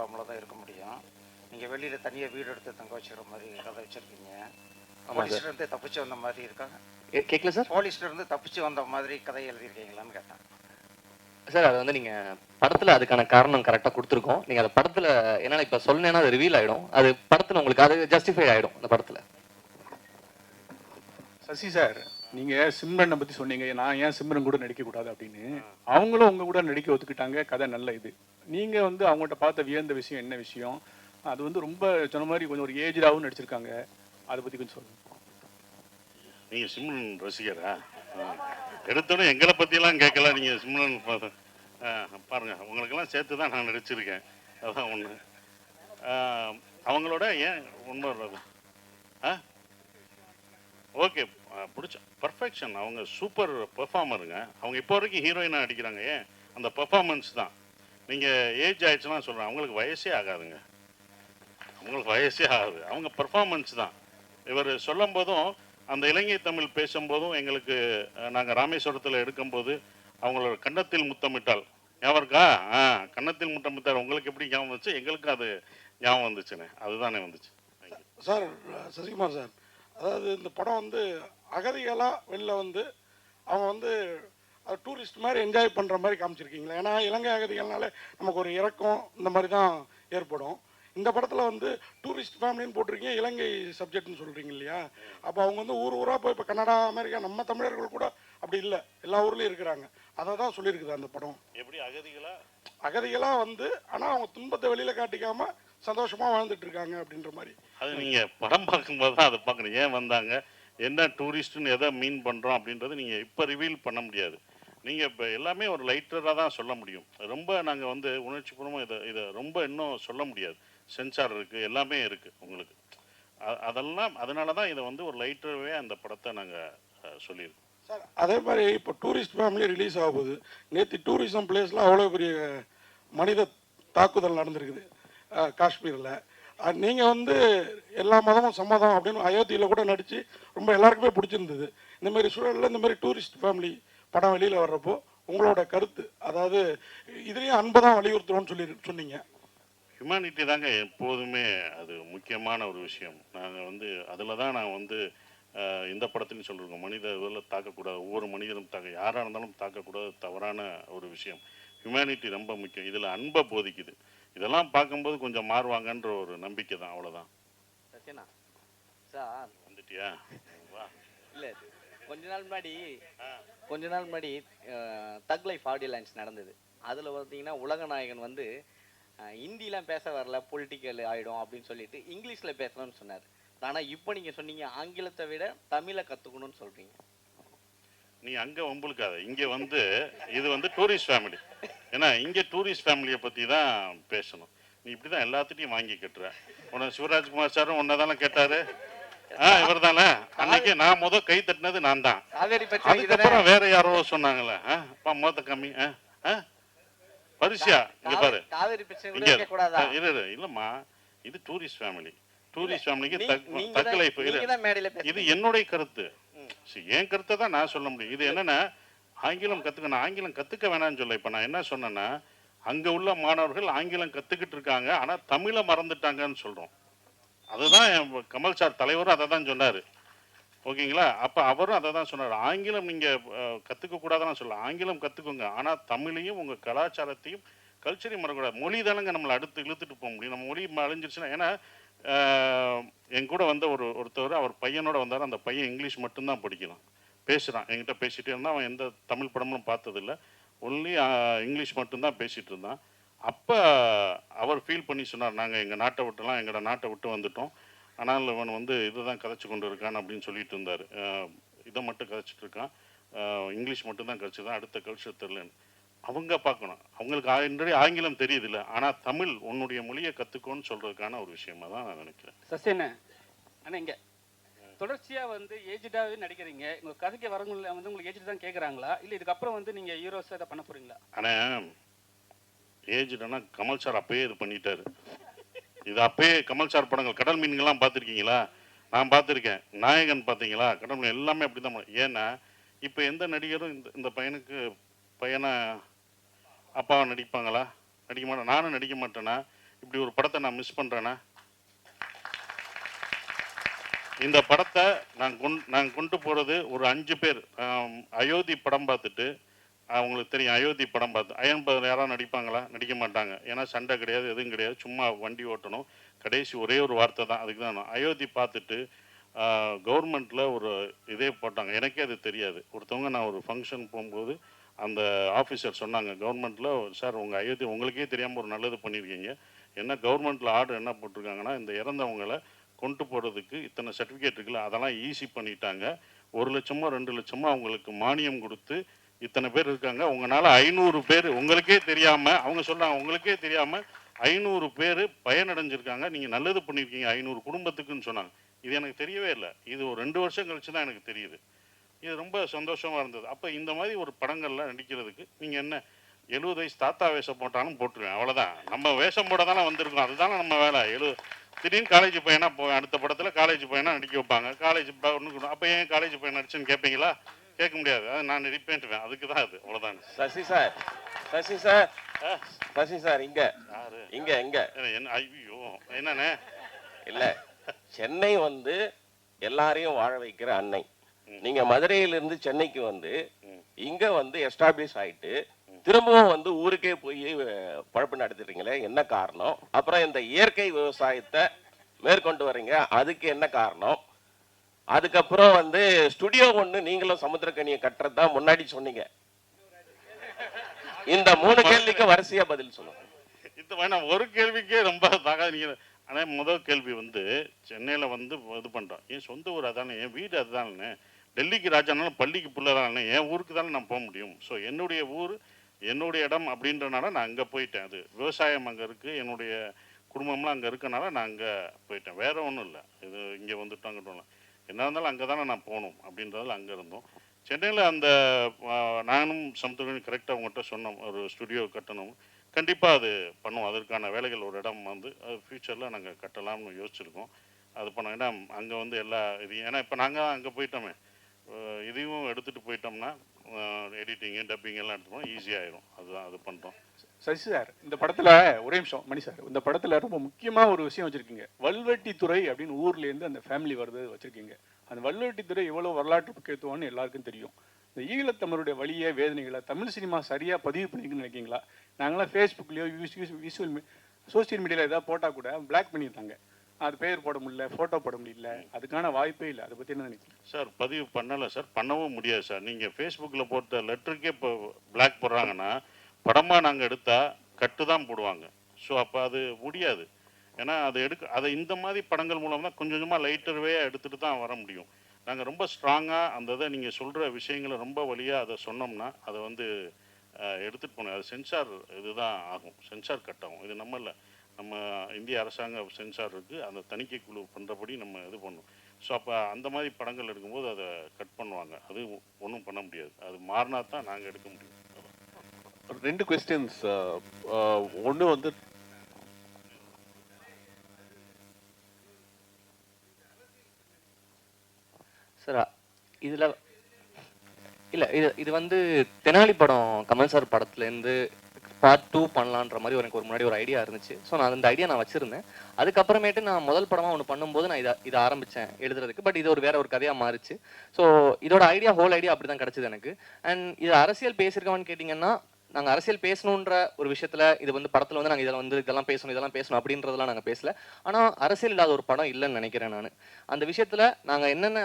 ஃபார்மில் தான் இருக்க முடியும். நீங்கள் வெளியில் தனியாக வீடு எடுத்து தங்க வச்சுக்கிற மாதிரி கதை வச்சுருக்கீங்க. போலீஸ்லேருந்து தப்பிச்சு வந்த மாதிரி இருக்காங்க ஏ- கேட்கல சார்? போலீஸ்லேருந்து தப்பிச்சு வந்த மாதிரி கதை எழுதியிருக்கீங்களான்னு கேட்டேன். சார் அது வந்து நீங்க படத்துல அதுக்கான காரணம் கரெக்டா கொடுத்துருக்கோம். நீங்க அந்த படத்துல என்னன்னா இப்ப சொன்னேன்னா அது ரிவீல் ஆயிடும். அது படத்துல உங்களுக்கு அது ஜஸ்டிஃபை ஆயிடும் அந்த படத்துல. சசி சார் நீங்க சிம்ரனை பத்தி சொன்னீங்க? நான் ஏன் சிம்ரன் கூட நடிக்க கூடாது அப்படின்னு. அவங்களும் உங்க கூட நடிக்க ஒத்துக்கிட்டாங்க. கதை நல்ல இது. நீங்க வந்து அவங்கள்ட்ட பார்த்த வியந்த விஷயம் என்ன விஷயம்? அது வந்து ரொம்ப சொன்ன மாதிரி கொஞ்சம் ஒரு ஏஜ்டாகவும் நடிச்சிருக்காங்க. அதை பத்தி கொஞ்சம் சொல்லுங்க. நீங்க சிம்ரன் ரசிகரா? ஆ. எடுத்தோடனே எங்களை பற்றியெல்லாம் கேட்கல. நீங்க சிம்ரன் பா- ஆ, உங்களுக்கெல்லாம் சேர்த்து தான் நான் நடிச்சிருக்கேன். அதான் ஒன்று அவங்களோட ஏன் உண்மை ஆ ஓகே. பிடிச்ச பர்ஃபெக்ஷன் அவங்க சூப்பர் பெர்ஃபார்மருங்க அவங்க இப்போ வரைக்கும் ஹீரோயினாக அடிக்கிறாங்க ஏன்? அந்த பெர்ஃபார்மன்ஸ் தான். நீங்கள் ஏஜ் ஆயிடுச்சுன்னா சொல்கிறேன் அவங்களுக்கு வயசே ஆகாதுங்க. அவங்களுக்கு வயசே ஆகாது. அவங்க பர்ஃபார்மன்ஸ் தான். இவர் சொல்லும் போதும் அந்த இலங்கை தமிழ் பேசும்போதும் எங்களுக்கு நாங்கள் ராமேஸ்வரத்தில் எடுக்கும்போது அவங்களோட கன்னத்தில் முத்தமிட்டால். ஞாபகம் இருக்கா? ஆ கன்னத்தில் முத்தமிட்டால் உங்களுக்கு எப்படி ஞாபகம் வந்துச்சு? எங்களுக்கு அது ஞாபகம் வந்துச்சுண்ணே அதுதானே வந்துச்சு. Sir Sasikumar sir. அதாவது இந்த படம் வந்து அகதிகளாக வெளில வந்து அவங்க வந்து அது டூரிஸ்ட் மாதிரி என்ஜாய் பண்ணுற மாதிரி காமிச்சிருக்கீங்களா. ஏன்னா இலங்கை அகதிகள்னாலே நமக்கு ஒரு இறக்கம் இந்த மாதிரி தான் ஏற்படும். இந்த படத்தில் வந்து டூரிஸ்ட் ஃபேமிலின்னு போட்டிருக்கீங்க இலங்கை சப்ஜெக்ட்னு சொல்கிறீங்க இல்லையா? அப்போ அவங்க வந்து ஊர் ஊராக போய் இப்போ கனடா அமெரிக்கா நம்ம தமிழர்கள் கூட அப்படி இல்லை. எல்லா ஊர்லேயும் இருக்கிறாங்க. அதை தான் சொல்லியிருக்குது அந்த படம். எப்படி அகதிகளா? அகதிகளாக வந்து ஆனால் அவங்க துன்பத்தை வெளியில் காட்டிக்காம சந்தோஷமாக வாழ்ந்துட்டு இருக்காங்க அப்படின்ற மாதிரி. அது நீங்கள் படம் பார்க்கும்போது தான் அதை பார்க்கணும். ஏன் வந்தாங்க? என்ன டூரிஸ்ட்டுன்னு எதை மீன் பண்ணுறோம் அப்படின்றது நீங்கள் இப்போ ரிவீல் பண்ண முடியாது. நீங்கள் இப்போ எல்லாமே ஒரு லைட்டராக தான் சொல்ல முடியும். ரொம்ப நாங்கள் வந்து உணர்ச்சிபூர்வமாக இதை இதை ரொம்ப இன்னும் சொல்ல முடியாது. சென்சார் இருக்குது எல்லாமே இருக்குது உங்களுக்கு. அதெல்லாம் அதனால தான் இதை வந்து ஒரு லைட்டராகவே அந்த படத்தை நாங்கள் சொல்லியிருக்கோம். சார் அதே மாதிரி இப்போ டூரிஸ்ட் ஃபேமிலி ரிலீஸ் ஆக போகுது. நேற்று டூரிசம் பிளேஸில் அவ்வளோ பெரிய மனித தாக்குதல் நடந்திருக்குது. காஷ்மீரில். நீங்கள் வந்து எல்லா மதமும் சம்மதம் அப்படின்னு அயோத்தியில் கூட நடித்து ரொம்ப எல்லாருக்குமே பிடிச்சிருந்தது. இந்த மாதிரி சூழலில் இந்த மாதிரி டூரிஸ்ட் ஃபேமிலி படம் வெளியில் வர்றப்போ உங்களோட கருத்து அதாவது இதுலேயும் அன்பை தான் வலியுறுத்துறோம்னு சொல்லி சொன்னீங்க. ஹியூமனிட்டி தாங்க எப்போதுமே அது முக்கியமான ஒரு விஷயம். நாங்கள் வந்து அதில் தான் நான் வந்து இந்த படத்துலையும் சொல்லியிருக்கோம் மனித இதில் தாக்கக்கூடாது ஒவ்வொரு மனிதனும் தாக்க யாராக இருந்தாலும் தாக்கக்கூடாது தவறான ஒரு விஷயம். ஹியூமனிட்டி ரொம்ப முக்கியம். இதில் அன்பை போதிக்குது. இதெல்லாம் பார்க்கும்போது கொஞ்சம் மாறுவாங்கன்ற ஒரு நம்பிக்கை தான் அவ்வளோதான் சத்யனா சார். வந்துட்டியா? வா. இல்ல கொஞ்ச நாள் முன்னாடி கொஞ்ச நாள் முன்னாடி தக் லைஃப் ஆடியோ லான்ச் நடந்தது. அதுல பார்த்தீங்கன்னா உலகநாயகன் வந்து ஹிந்திலாம் பேச வரல பொலிட்டிக்கல் ஆயிடும் அப்படின்னு சொல்லிட்டு இங்கிலீஷ்ல பேசணும்னு சொன்னார். ஆனா இப்போ நீங்க சொன்னீங்க ஆங்கிலத்தை விட தமிழை கத்துக்கணும்னு சொல்றீங்க. நீ அங்கே வம்புழுக்காத. இங்கே வந்து இது வந்து டூரிஸ்ட் ஃபேமிலி ஏன்னா இங்கே டூரிஸ்ட் ஃபேமிலியை பற்றி தான் பேசணும். நீ இப்படி தான் எல்லாத்துட்டையும் வாங்கி கட்டுற. உன்னை சிவராஜ்குமார் சாரும் உன்னை தானே கேட்டாரு? ஆ இவர் தானே அன்னைக்கு நான் முத கை தட்டினது நான் தான்? அதுக்கப்புறம் வேற யாரோ சொன்னாங்களே ஆ மொத்த கம்மி. ஆ பரிசியா? இங்க பாரு. இரு. இரு இல்லம்மா இது டூரிஸ்ட் ஃபேமிலி டூரிஸ்ட் ஃபேமிலிக்கு தக்க லைஃப் இது. என்னுடைய கருத்து. என் கருத்தை தான் நான் சொல்ல முடியும். இது என்னன்னா ஆங்கிலம் கற்றுக்கணும் ஆங்கிலம் கற்றுக்க வேணாம்னு சொல்ல இப்போ நான் என்ன சொன்னேன்னா அங்கே உள்ள மாணவர்கள் ஆங்கிலம் கற்றுக்கிட்டு இருக்காங்க ஆனால் தமிழை மறந்துட்டாங்கன்னு சொல்கிறோம் அதுதான் என் கமல் சார் தலைவரும் அதை தான் சொன்னார். ஓகேங்களா? அப்போ அவரும் அதை தான் சொன்னார். ஆங்கிலம் நீங்கள் கற்றுக்கக்கூடாதுன்னு சொல்லலாம் சொல்ல ஆங்கிலம் கற்றுக்கோங்க ஆனால் தமிழையும் உங்கள் கலாச்சாரத்தையும் கல்ச்சரையும் மறக்கக்கூடாது. மொழி தானங்க நம்மளை அடுத்து இழுத்துட்டு போக முடியும். நம்ம மொழி அழிஞ்சிருச்சுன்னா ஏன்னா என் கூட வந்த ஒரு ஒருத்தவர் அவர் பையனோட வந்தார். அந்த பையன் இங்கிலீஷ் மட்டும்தான் படிக்கலாம் பேசுகிறான் என்கிட்ட பேசிகிட்டே இருந்தான் அவன் எந்த தமிழ் படமும் பார்த்ததில்ல. ஒன்லி இங்கிலீஷ் மட்டும்தான் பேசிகிட்டு இருந்தான். அப்போ அவர் ஃபீல் பண்ணி சொன்னார் நாங்கள் எங்கள் நாட்டை விட்டுலாம் எங்களோட நாட்டை விட்டு வந்துட்டோம். ஆனால் இவன் வந்து இதுதான் கதைச்சு கொண்டு இருக்கான் அப்படின்னு சொல்லிட்டு இருந்தார். இதை மட்டும் கதைச்சிட்டு இருக்கான். இங்கிலீஷ் மட்டும்தான் கதைச்சிதான் அடுத்த கல்ச்சர் தெரிலன்னு அவங்க பார்க்கணும். அவங்களுக்கு ஆல்ரெடி ஆங்கிலம் தெரியுது இல்லை ஆனால் தமிழ் உன்னுடைய மொழியை கற்றுக்கோன்னு சொல்கிறதுக்கான ஒரு விஷயமா தான் நான் நினைக்கிறேன். சஸ்டேன ஆனால் இங்கே. தொடர்ச்சியாக வந்து ஏஜ்டாகவே நடிக்கிறீங்க. உங்கள் கதைக்கு வரவங்கள வந்து உங்களுக்கு ஏஜ்டு தான் கேட்குறாங்களா இல்லை இதுக்கப்புறம் வந்து நீங்கள் ஹீரோஸாக இதை பண்ண போகிறீங்களா ஆனால் ஏஜ்டுனா கமல் சார் அப்பயே இது பண்ணிட்டாரு. இது அப்பயே கமல் சார் படங்கள் கடல் மீன்கள்லாம் பார்த்துருக்கீங்களா? நான் பார்த்துருக்கேன். நாயகன் பார்த்தீங்களா? கடல் மீன் எல்லாமே அப்படி தான் ஏன்னா இப்போ எந்த நடிகரும் இந்த இந்த பையனுக்கு பையனை அப்பாவை நடிப்பாங்களா? நடிக்க மாட்டேன் நானும் நடிக்க மாட்டேனா? இப்படி ஒரு படத்தை நான் மிஸ் பண்ணுறேன்னா இந்த படத்தை நான் கொண் நாங்கள் கொண்டு போகிறது ஒரு அஞ்சு பேர். அயோத்தி படம் பார்த்துட்டு அவங்களுக்கு தெரியும் அயோத்தி படம் பார்த்து அயன் பதர் யாராவது நடிப்பாங்களா? நடிக்க மாட்டாங்க. ஏன்னா சண்டை கிடையாது எதுவும் கிடையாது. சும்மா வண்டி ஓட்டணும். கடைசி ஒரே ஒரு வார்த்தை தான் அதுக்கு தான் அயோத்தி பார்த்துட்டு கவர்மெண்ட்டில் ஒரு இதே போட்டாங்க. எனக்கே அது தெரியாது. ஒருத்தவங்க நான் ஒரு ஃபங்க்ஷன் போகும்போது அந்த ஆஃபீஸர் சொன்னாங்க கவர்மெண்ட்டில் சார் உங்கள் அயோத்தி உங்களுக்கே தெரியாமல் ஒரு நல்லது பண்ணியிருக்கீங்க. என்ன கவர்மெண்ட்டில் ஆர்டர் என்ன போட்டிருக்காங்கன்னா இந்த இறந்தவங்களை கொண்டு போகிறதுக்கு இத்தனை சர்டிஃபிகேட் இருக்குல்ல அதெல்லாம் ஈஸி பண்ணிட்டாங்க. ஒரு லட்சமோ ரெண்டு லட்சமோ அவங்களுக்கு மானியம் கொடுத்து இத்தனை பேர் இருக்காங்க. உங்களால் ஐநூறு பேர் உங்களுக்கே தெரியாமல் அவங்க சொல்கிறாங்க உங்களுக்கே தெரியாமல் ஐநூறு பேர் பயனடைஞ்சிருக்காங்க. நீங்கள் நல்லது பண்ணியிருக்கீங்க ஐநூறு குடும்பத்துக்குன்னு சொன்னாங்க. இது எனக்கு தெரியவே இல்லை. இது ஒரு ரெண்டு வருஷம் கழிச்சு தான் எனக்கு தெரியுது. இது ரொம்ப சந்தோஷமாக இருந்தது. அப்போ இந்த மாதிரி ஒரு படங்கள்லாம் நடிக்கிறதுக்கு நீங்கள் என்ன எழுபது வயசு தாத்தா வேஷம் போட்டாலும் போட்டுருவேன். அவ்வளோதான் நம்ம வேஷம் போட தானே வந்திருக்கோம். அதுதானே நம்ம வேலை. எழு திடீர்னு காலேஜ் பையனா போ அடுத்த படத்தில் காலேஜ் பையனா நடிக்க வைப்பாங்க. காலேஜ் ஒன்று அப்போ ஏன் காலேஜ் பையன் நடிச்சுன்னு கேட்பீங்களா கேட்க முடியாது. அது நான் நடிப்பேன்ட்டுவேன் அதுக்கு தான் அது. அவ்வளோதான் Sasi sir. Sasi sir. Sasi sir இங்க. யாரு? இங்க இங்க. என்ன ஐயோ என்னண்ணே? இல்ல. சென்னை வந்து எல்லாரையும் வாழ வைக்கிற அன்னை. நீங்க மதுரையில இருந்து சென்னைக்கு வந்து இங்க வந்து எஸ்டாப்ளிஷ் ஆயிட்டு திரும்பவும் வந்து ஊருக்கே போய் பழப்பு நடத்துறீங்களே என்ன காரணம்? அப்புறம் இந்த இயற்கை விவசாயத்தை மேற்கொண்டு வர்றீங்க அதுக்கு என்ன காரணம்? அதுக்கப்புறம் வந்து ஸ்டுடியோ ஒன்று நீங்களும் சமுத்திரக்கனியை கட்டுறது தான் முன்னாடி சொன்னீங்க. இந்த மூணு கேள்விக்கு வரிசையா பதில் சொல்லுங்க. இது வேணாம் ஒரு கேள்விக்கே ரொம்ப தகவல் நீங்கள் ஆனால் முதல் கேள்வி வந்து சென்னையில் வந்து இது பண்ணுறோம் என் சொந்த ஊர் அதானே என் வீடு அதுதானே டெல்லிக்கு ராஜானாலும் பள்ளிக்கு பிள்ளை தானே என் ஊருக்கு தானே நான் போக முடியும். ஸோ என்னுடைய ஊர் என்னுடைய இடம் அப்படின்றனால நான் அங்கே போயிட்டேன். அது விவசாயம் அங்கே இருக்குது என்னுடைய குடும்பம்லாம் அங்கே இருக்கனால நான் அங்கே போயிட்டேன். வேறு ஒன்றும் இல்லை. இது இங்கே வந்துட்டோம் அங்கிட்டோம்ல இல்லை. என்ன இருந்தாலும் அங்கே தானே நான் போகணும் அப்படின்றதால அங்கே இருந்தோம். சென்னையில் அந்த நானும் சமுத்திரம் கரெக்டாக உங்கள்கிட்ட சொன்னோம். ஒரு ஸ்டுடியோ கட்டணும். கண்டிப்பாக அது பண்ணுவோம். அதற்கான வேலைகள் ஒரு இடம் வந்து அது ஃப்யூச்சரில் நாங்கள் கட்டலாம்னு யோசிச்சிருக்கோம். அது பண்ணோம் ஏன்னா அங்கே வந்து எல்லா இது ஏன்னா இப்போ நாங்கள் அங்கே போயிட்டோமே. இதையும் எடுத்துகிட்டு போயிட்டோம்னா எடிட்டிங்கு டப்பிங் எல்லாம் எடுத்துப்போம் ஈஸியாகிடும் அதுதான் அது பண்ணுறோம் சசி சார் இந்த படத்தில் ஒரே நிமிஷம் மணி சார். இந்த படத்தில் ரொம்ப முக்கியமாக ஒரு விஷயம் வச்சுருக்கீங்க. வல்வெட்டித்துறை அப்படின்னு ஊர்லேருந்து அந்த ஃபேமிலி வருது வச்சுருக்கீங்க. அந்த வல்வெட்டித்துறை எவ்வளோ வரலாற்று முக்கியத்துவம்னு எல்லாருக்கும் தெரியும். இந்த ஈழத்தமிழுடைய வழியை வேதனைகளை தமிழ் சினிமா சரியாக பதிவு பண்ணிக்கணும்னு நினைக்கிங்களா நாங்களாம் ஃபேஸ்புக்லயோ விஷுவல் சோசியல் மீடியாவில் ஏதாவது போட்டால் கூட பிளாக் பண்ணியிருந்தாங்க அது பெயர் போட முடியல போட்டோ போட முடியல. அதுக்கான வாய்ப்பே இல்லை. அதை பற்றி என்ன நினைக்கிறீங்க? சார் பதிவு பண்ணலை சார். பண்ணவும் முடியாது சார். நீங்கள் ஃபேஸ்புக்கில் போட்ட லெட்டருக்கே இப்போ பிளாக் போடுறாங்கன்னா படமாக நாங்கள் எடுத்தால் கட்டு தான் போடுவாங்க. ஸோ அப்போ அது முடியாது. ஏன்னா அதை எடுக்க அதை இந்த மாதிரி படங்கள் மூலம் தான் கொஞ்சம் கொஞ்சமாக லைட்டர்வே எடுத்துகிட்டு தான் வர முடியும். நாங்கள் ரொம்ப ஸ்ட்ராங்காக அந்த இதை நீங்கள் சொல்கிற விஷயங்களை ரொம்ப வழியாக அதை சொன்னோம்னா அதை வந்து எடுத்துகிட்டு போகணும் அது சென்சார் இதுதான் ஆகும். சென்சார் கட் ஆகும். இது நம்ம இல்லை. நம்ம இந்திய அரசாங்க சென்சார் இருக்குது அந்த தணிக்கை குழு பண்ணுறபடி நம்ம இது பண்ணணும் ஸோ அப்போ அந்த மாதிரி படங்கள் எடுக்கும்போது அதை கட் பண்ணுவாங்க. அது ஒன்றும் பண்ண முடியாது. அது மாறினா தான் நாங்கள் எடுக்க முடியும். ரெண்டு கொஸ்டின்ஸ் ஒன்று வந்து சார் இதுல இல்ல இது இது வந்து தெனாலி படம் கமல் சார் படத்துலேருந்து பார்ட் டூ பண்ணலான்ற மாதிரி எனக்கு ஒரு முன்னாடி ஒரு ஐடியா இருந்துச்சு. ஸோ நான் அந்த ஐடியா நான் வச்சிருந்தேன். அதுக்கப்புறமேட்டு நான் முதல் படமாக ஒன்று பண்ணும்போது நான் இதை இதை ஆரம்பிச்சேன் எழுதுறதுக்கு. பட் இது ஒரு வேற ஒரு கதையாக மாறிச்சு. ஸோ இதோட ஐடியா ஹோல் ஐடியா அப்படி தான் கிடச்சிது எனக்கு. அண்ட் இது அரசியல் பேசியிருக்கவான்னு கேட்டிங்கன்னா நாங்க அரசியல் பேசணுன்ற ஒரு விஷயத்துல இது வந்து படத்துல வந்து நாங்க இதெல்லாம் வந்து இதெல்லாம் பேசணும் இதெல்லாம் பேசணும் அப்படின்றதெல்லாம் நாங்க பேசல. ஆனா அரசியல் இல்லாத ஒரு படம் இல்லைன்னு நினைக்கிறேன் நான். அந்த விஷயத்துல நாங்க என்னென்ன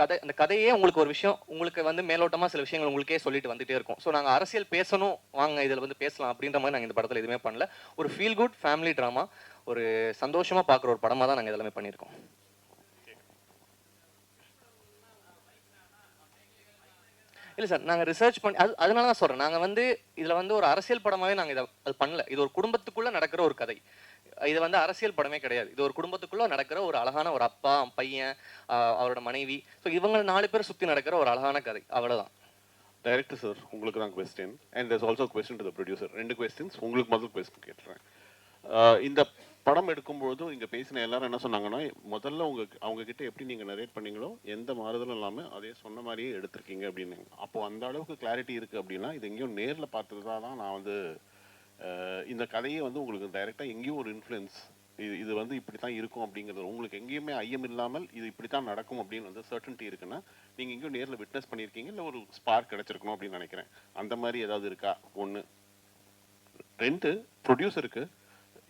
கதை அந்த கதையே உங்களுக்கு ஒரு விஷயம் உங்களுக்கு வந்து மேலோட்டமா சில விஷயங்கள் உங்களுக்கே சொல்லிட்டு வந்துட்டே இருக்கும். ஸோ நாங்க அரசியல் பேசணும் வாங்க இதுல வந்து பேசலாம் அப்படின்ற மாதிரி நாங்க இந்த படத்துல எதுவுமே பண்ணல. ஒரு ஃபீல் குட் ஃபேமிலி ட்ராமா ஒரு சந்தோஷமா பார்க்குற ஒரு படமா தான் நாங்க எல்லாமே பண்ணியிருக்கோம். இல்லை சார் நாங்கள் ரிசர்ச் பண்ணி அது அதனால தான் சொல்கிறேன் நாங்கள் வந்து இதில் வந்து ஒரு அரசியல் படமாவே நாங்கள் இதை அது பண்ணல. இது ஒரு குடும்பத்துக்குள்ளே நடக்கிற ஒரு கதை. இது வந்து அரசியல் படமே கிடையாது. இது ஒரு குடும்பத்துக்குள்ளே நடக்கிற ஒரு அழகான ஒரு அப்பா பையன் அவரோட மனைவி. ஸோ இவங்க நாலு பேர் சுற்றி நடக்கிற ஒரு அழகான கதை. அவ்வளோதான் டைரக்டர் சார் உங்களுக்கு தான் question and there's also question to the producer ரெண்டு கொஸ்டின்ஸ் உங்களுக்கு முதல் கொஸ்டின் கேட்டுறேன். இந்த படம் எடுக்கும்பொழுது இங்கே பேசின எல்லாரும் என்ன சொன்னாங்கன்னா முதல்ல உங்க அவங்க கிட்ட எப்படி நீங்கள் நரேட் பண்ணீங்களோ எந்த மாறுதலும் இல்லாமல் அதே சொன்ன மாதிரியே எடுத்திருக்கீங்க அப்படின்னு. அப்போ அந்த அளவுக்கு கிளாரிட்டி இருக்குது அப்படின்னா இது எங்கேயும் நேரில் பார்த்ததா தான் நான் வந்து இந்த கதையை வந்து உங்களுக்கு டைரெக்டாக எங்கேயும் ஒரு இன்ஃப்ளூயன்ஸ் இது இது வந்து இப்படி தான் இருக்கும் அப்படிங்கிறது. உங்களுக்கு எங்கேயுமே ஐயம் இல்லாமல் இது இப்படி தான் நடக்கும் அப்படின்னு வந்து சர்டன்ட்டி இருக்குன்னா நீங்கள் எங்கேயும் நேரில் விட்னஸ் பண்ணியிருக்கீங்க இல்லை ஒரு ஸ்பார்க் கிடச்சிருக்கணும் அப்படின்னு நினைக்கிறேன். அந்த மாதிரி ஏதாவது இருக்கா? ஒன்று ரெண்டு ப்ரொடியூசருக்கு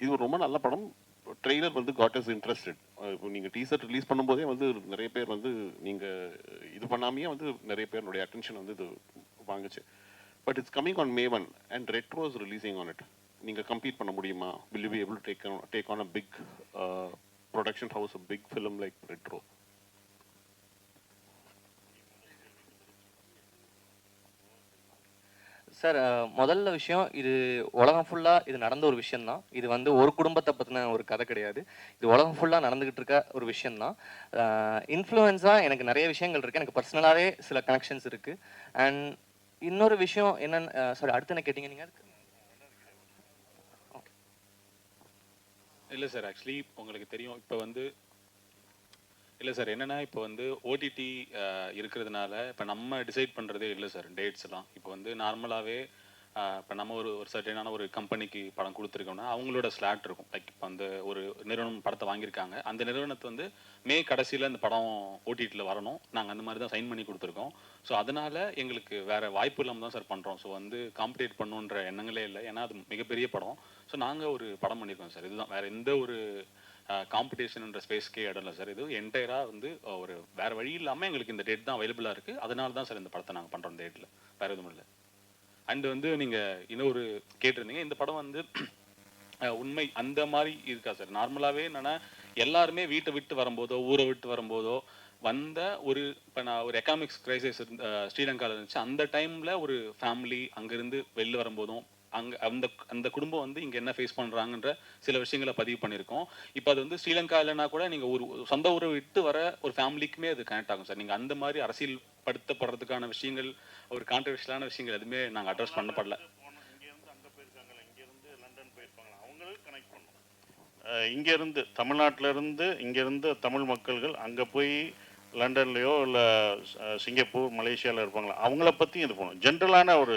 இது ஒரு ரொம்ப நல்ல படம். ட்ரெய்லர் வந்து காட் இஸ் இன்ட்ரெஸ்டட் இப்போ நீங்கள் டீசர் ரிலீஸ் பண்ணும்போதே வந்து நிறைய பேர் வந்து நீங்கள் இது பண்ணாமையே வந்து நிறைய பேருடைய அட்டென்ஷன் வந்து இது வாங்குச்சு. But it's coming on May one and Retro is releasing on it நீங்கள் கம்ப்ளீட் பண்ண முடியுமா? Will you be able take take on a big production house a big film like Retro sir முதல்ல விஷயம் இது உலகம் ஃபுல்லாக இது நடந்த ஒரு விஷயம்தான். இது வந்து ஒரு குடும்பத்தை பற்றின ஒரு கதை கிடையாது. இது உலகம் ஃபுல்லாக நடந்துக்கிட்டு இருக்க ஒரு விஷயந்தான் இன்ஃப்ளூயன்ஸாக எனக்கு நிறைய விஷயங்கள் இருக்குது எனக்கு பர்சனலாகவே சில கனெக்ஷன்ஸ் இருக்குது அண்ட் இன்னொரு விஷயம் என்னென்னு சாரி அடுத்து என்ன கேட்டீங்க நீங்கள் இல்லை சார் ஆக்சுவலி உங்களுக்கு தெரியும். இப்போ வந்து இல்லை சார் என்னன்னா இப்போ வந்து ஓடிடி இருக்கிறதுனால இப்போ நம்ம டிசைட் பண்ணுறதே இல்லை சார் டேட்ஸ் எல்லாம். இப்போ வந்து நார்மலாகவே இப்போ நம்ம ஒரு ஒரு சர்டனான ஒரு கம்பெனிக்கு படம் கொடுத்துருக்கோம்னா அவங்களோட ஸ்லாட் இருக்கும். லைக் இப்போ அந்த ஒரு நிறுவனம் படத்தை வாங்கியிருக்காங்க. அந்த நிறுவனத்தை வந்து மே கடைசியில் அந்த படம் ஓடிடியில் வரணும். நாங்கள் அந்த மாதிரி தான் சைன் பண்ணி கொடுத்துருக்கோம். ஸோ அதனால எங்களுக்கு வேற வாய்ப்பு இல்லாமல் தான் சார் பண்ணுறோம் ஸோ வந்து காம்படேட் பண்ணுன்ற எண்ணங்களே இல்லை. ஏன்னா அது மிகப்பெரிய படம். ஸோ நாங்கள் ஒரு படம் பண்ணியிருக்கோம் சார். இதுதான். வேற எந்த ஒரு காம்படிஷன்ன்ற ஸ்பேஸ்க்கே இடம் இல்லை சார். இது என்டையராக வந்து ஒரு வேற வழி இல்லாமல் எங்களுக்கு இந்த டேட் தான் அவைலபிளாக இருக்குது அதனால தான் சார் இந்த படத்தை நாங்கள் பண்ணுறோம் டேட்டில் வேறு எதுவும் இல்லை. அண்ட் வந்து நீங்கள் இன்னொரு கேட்டிருந்தீங்க இந்த படம் வந்து உண்மை அந்த மாதிரி இருக்கா சார்? நார்மலாகவே என்னென்னா எல்லாருமே வீட்டை விட்டு வரும்போதோ ஊரை விட்டு வரும்போதோ வந்த ஒரு இப்போ நான் ஒரு எக்கனாமிக்ஸ் கிரைசிஸ் ஸ்ரீலங்காவில் இருந்துச்சு. அந்த டைமில் ஒரு ஃபேமிலி அங்கேருந்து வெளில வரும்போதும் அங்கே அந்த அந்த குடும்பம் வந்து இங்கே என்ன ஃபேஸ் பண்ணுறாங்கன்ற சில விஷயங்களை பதிவு பண்ணியிருக்கோம். இப்போ அது வந்து ஸ்ரீலங்கா இல்லைனா கூட நீங்கள் ஒரு சொந்த ஊரை விட்டு வர ஒரு ஃபேமிலிக்குமே அது கனெக்ட் ஆகும் சார். நீங்கள் அந்த மாதிரி அரசியல் படுத்தப்படுறதுக்கான விஷயங்கள் ஒரு கான்ட்ரவர்ஷியலான விஷயங்கள் எதுவுமே நாங்கள் அட்ரஸ் பண்ணப்படல. அஹ் இங்க இருந்து தமிழ்நாட்டுல இருந்து இங்க இருந்து தமிழ் மக்கள்கள் அங்க போய் லண்டன்லயோ இல்ல சிங்கப்பூர் மலேசியால இருப்பாங்களா? அவங்கள பத்தி இது பண்ணும். ஜென்ரலான ஒரு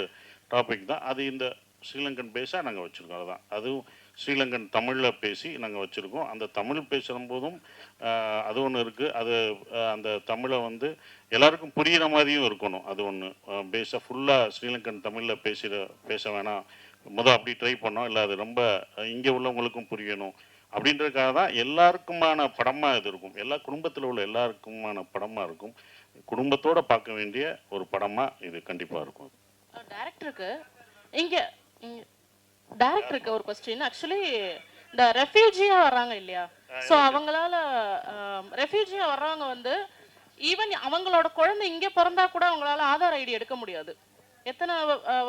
டாபிக் தான். அது இந்த ஸ்ரீலங்கன் பேஸாக நாங்கள் வச்சுருக்கோம் அதுதான் அதுவும் ஸ்ரீலங்கன் தமிழில் பேசி நாங்கள் வச்சுருக்கோம். அந்த தமிழ் பேசுகிற போதும் அது ஒன்று இருக்குது அது அந்த தமிழை வந்து எல்லாருக்கும் புரிகிற மாதிரியும் இருக்கணும். அது ஒன்று பேஸாக ஃபுல்லாக ஸ்ரீலங்கன் தமிழில் பேசுகிற பேச வேணாம். முதல் அப்படி ட்ரை பண்ணோம். இல்லை அது ரொம்ப இங்கே உள்ளவங்களுக்கும் புரியணும். அப்படின்றதுக்காக தான் எல்லாருக்குமான படமாக இது இருக்கும். எல்லா குடும்பத்தில் உள்ள எல்லாருக்குமான படமாக இருக்கும். குடும்பத்தோடு பார்க்க வேண்டிய ஒரு படமாக இது கண்டிப்பாக இருக்கும். டேரக்டருக்கு இங்கே டேரக்டருக்கு ஒரு கொஸ்டின் ஆக்சுவலி இந்த ரெஃப்யூஜியா வர்றாங்க இல்லையா? ஸோ அவங்களால ரெஃப்யூஜியா வர்றவங்க வந்து ஈவன் அவங்களோட குழந்தை இங்க பிறந்தா கூட அவங்களால ஆதார் ஐடி எடுக்க முடியாது. எத்தனை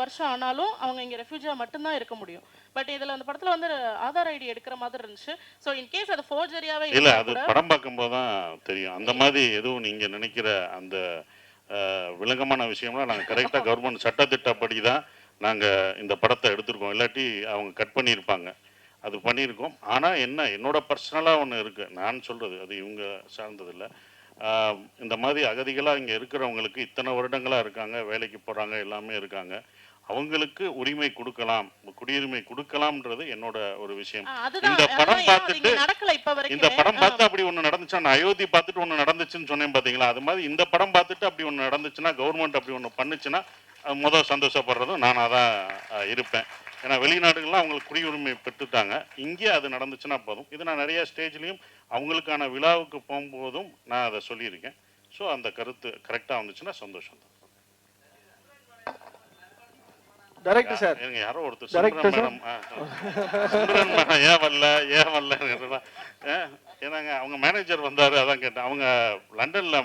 வருஷம் ஆனாலும் அவங்க இங்க ரெஃப்யூஜியா மட்டும்தான் இருக்க முடியும். பட் இதுல அந்த படத்துல வந்து ஆதார் ஐடி எடுக்கிற மாதிரி இருந்துச்சு. ஸோ இன்கேஸ் அது ஃபோர்ஜரியாவே இல்ல அது படம் பார்க்கும்போது தான் தெரியும். அந்த மாதிரி எதுவும் நீங்க நினைக்கிற அந்த விளங்கமான விஷயம்லாம் நாங்கள் கரெக்டாக கவர்மெண்ட் சட்டத்திட்டப்படி தான் நாங்கள் இந்த படத்தை எடுத்திருக்கோம். இல்லாட்டி அவங்க கட் பண்ணியிருப்பாங்க. அது பண்ணியிருக்கோம். ஆனால் என்ன என்னோட பர்சனலாக ஒன்று இருக்குது நான் சொல்கிறது அது இவங்க சார்ந்ததில்லை. இந்த மாதிரி அகதிகளாக இங்கே இருக்கிறவங்களுக்கு இத்தனை வருடங்களாக இருக்காங்க வேலைக்கு போகிறாங்க எல்லாமே இருக்காங்க. அவங்களுக்கு உரிமை கொடுக்கலாம் குடியுரிமை கொடுக்கலாம்ன்றது என்னோட ஒரு விஷயம். இந்த படம் பார்த்துட்டு இந்த படம் பார்த்து அப்படி ஒண்ணு நடந்துச்சா? நான் அயோத்தி பார்த்துட்டு ஒண்ணு நடந்துச்சுன்னு சொன்னேன் பாத்தீங்களா? அது மாதிரி இந்த படம் பார்த்துட்டு அப்படி ஒண்ணு நடந்துச்சுன்னா கவர்மெண்ட் அப்படி ஒண்ணு பண்ணுச்சுன்னா அஹ், முத சந்தோஷப்படுறதும் நான் அதான் அஹ், இருப்பேன். ஏன்னா வெளிநாடுகள்லாம் அவங்களுக்கு குடியுரிமை பெற்றுட்டாங்க. இங்கே அது நடந்துச்சுன்னா போதும். இது நான் நிறைய ஸ்டேஜ்லேயும் அவங்களுக்கான விழாவுக்கு போகும்போதும் நான் அதை சொல்லியிருக்கேன். ஸோ அந்த கருத்து கரெக்டாக வந்துச்சுன்னா சந்தோஷம் தான். டைரக்டர் சார் இருங்க யாரோ ஒருத்தர் sir. மேடம். மேடம் ஏன் வரல ஏன் வரல ஏன்னாங்க அவங்க மேனேஜர் வந்தாரு அதான் கேட்டேன். அவங்க லண்டன்ல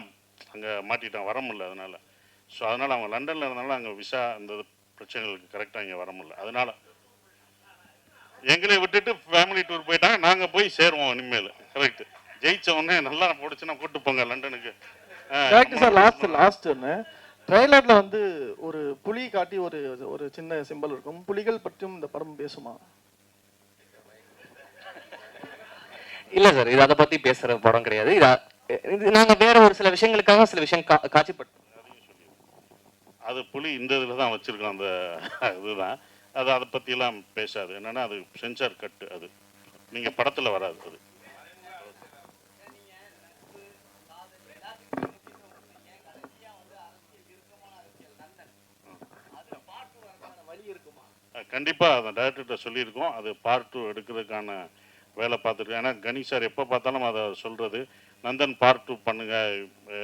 அங்க மாட்டிட்டாங்க வர முடியல அதனால. ஸோ அதனால அவங்க லண்டன்ல இருந்தாலும் அங்க விசா இந்த பிரச்சனைகளுக்கு கரெக்டா இங்க வர முடியல. அதனால எங்களை விட்டுட்டு ஃபேமிலி டூர் போயிட்டாங்க. நாங்க போய் சேருவோம் இனிமேல். கரெக்ட் ஜெயிச்ச உடனே நல்லா போடுச்சுன்னா கூட்டு போங்க லண்டனுக்கு. சார் லாஸ்ட் லாஸ்ட் ஒன்று ட்ரெய்லர்ல வந்து ஒரு புலி காட்டி ஒரு ஒரு சின்ன சிம்பல் இருக்கும். புலிகள் பற்றியும் இந்த படம் பேசுமா? இல்ல சார் இது அதை பத்தி பேசுற படம் கிடையாது. இது நாங்க வேற ஒரு சில விஷயங்களுக்காக சில விஷயம் கா- காட்சிப்படுத்தோம் அது புலி இந்த இதில் தான் வச்சுருக்கோம் அந்த இதுதான். அது அதை பற்றியெல்லாம் பேசாது. என்னென்னா அது சென்சார் கட்டு அது. நீங்கள் படத்தில் வராது அது. கண்டிப்பாக அந்த டேரக்டர்கிட்ட சொல்லியிருக்கோம். அது பார்ட் டூ எடுக்கிறதுக்கான வேலை பார்த்துருக்கேன் ஏன்னா கணேஷ் சார் எப்போ பார்த்தாலும் அதை சொல்கிறது நந்தன் பார்ட் டூ பண்ணுங்கள்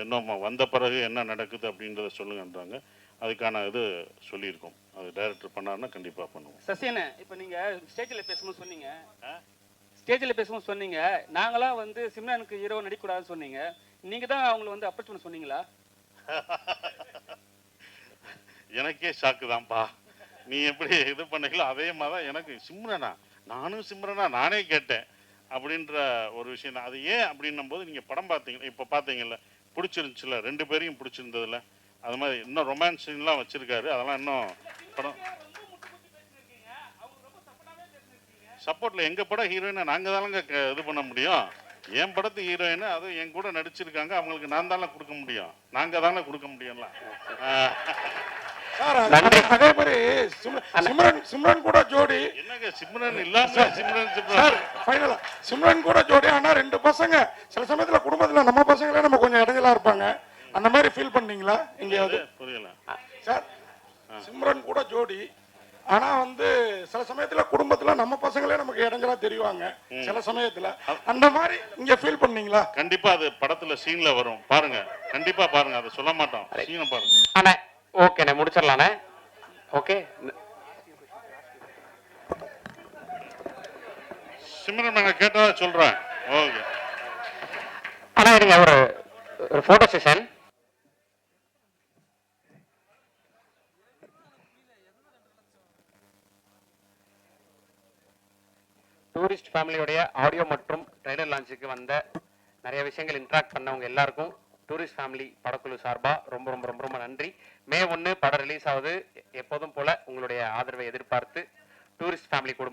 இன்னும் வந்த பிறகு என்ன நடக்குது? அப்படின்றத சொல்லுங்கன்றாங்க. அதுக்கான இது சொல்லியிருக்கோம். அது டைரக்டர் பண்ணாருன்னா கண்டிப்பாக பண்ணுவோம். சசியண்ணே இப்போ நீங்கள் ஸ்டேஜில் பேசும்போது சொன்னீங்க. ஸ்டேஜில் பேசும்போது சொன்னீங்க. நாங்களாம் வந்து சிம்ரனுக்கு ஹீரோ நடிக்கக்கூடாதுன்னு சொன்னீங்க. நீங்கள் தான் அவங்கள வந்து அப்ரோச் பண்ண சொன்னீங்களா? எனக்கே ஷாக்கு தான்ப்பா. நீ எப்படி இது பண்ணீங்களோ அதே மாதிரி தான் எனக்கு சிம்ரனா. நானும் சிம்ரனா நானே கேட்டேன். அப்படின்ற ஒரு விஷயம் தான். அது ஏன் அப்படின்னும் போது நீங்கள் படம் பார்த்தீங்க இப்போ பார்த்தீங்கல்ல பிடிச்சிருந்துச்சுல ரெண்டு பேரையும் பிடிச்சிருந்ததுல அது மாதிரி இன்னும் ரொமான்ஸ் சீன்லாம் வச்சுருக்காரு. அதெல்லாம் இன்னும் படம் சப்போர்ட்டில் எங்கள் படம் ஹீரோயினை நாங்கள் தானங்க க- இது பண்ண முடியும். என் படத்து ஹீரோயின் அதுவும் என் கூட நடிச்சிருக்காங்க. அவங்களுக்கு நான் தானே கொடுக்க முடியும். நாங்கள் தானே கொடுக்க முடியும்ல. அதே- மாதிரி சிம்ர- சிம்ரன் சிம்ரன் கூட ஜோடி. என்னங்க சிம்ரன் இல்லாம சிம்ரன் சார் சிம்ரன் ஃபைனலா சிம்ரன் கூட ஜோடி ஆனா ரெண்டு பசங்க. சில சமயத்துல குடும்பத்துல நம்ம பசங்களே நம்ம கொஞ்சம் இடைஞ்சலா இருப்பாங்க. அந்த மாதிரி ஃபீல் பண்ணீங்களா? எங்கேயாவது? புரியல. சார் சிம்ரன் கூட ஜோடி. ஆனா வந்து சில சமயத்துல குடும்பத்துல நம்ம பசங்களே நமக்கு இடைஞ்சலா தெரிவாங்க. சில சமயத்துல. அந்த மாதிரி இங்க ஃபீல் பண்ணீங்களா? கண்டிப்பா அது படத்துல சீன்ல வரும். பாருங்க. கண்டிப்பா பாருங்க. அதை சொல்ல மாட்டோம். சீனை பாருங்க. அண்ணே ஓகேண்ணே முடிச்சிடலாண்ணே. ஓகே சிம்ரன் மேல கேட்டதா சொல்றேன். ஓகே. அண்ணா இருங்க ஒரு ஒரு ஃபோட்டோ செஷன் டூரிஸ்ட் ஆடியோ மற்றும் ட்ரைலர் லான்ச்சுக்கு வந்த நிறைய விஷயங்கள் இன்ட்ராக்ட் பண்ணவங்க எல்லாருக்கும் டூரிஸ்ட் ஃபேமிலி படக்குழு சார்பாக ரொம்ப ரொம்ப ரொம்ப ரொம்ப நன்றி. மே ஒன்று படம் ரிலீஸ் ஆகுது. எப்போதும் போல உங்களுடைய ஆதரவை எதிர்பார்த்து டூரிஸ்ட் ஃபேமிலி குடும்பம்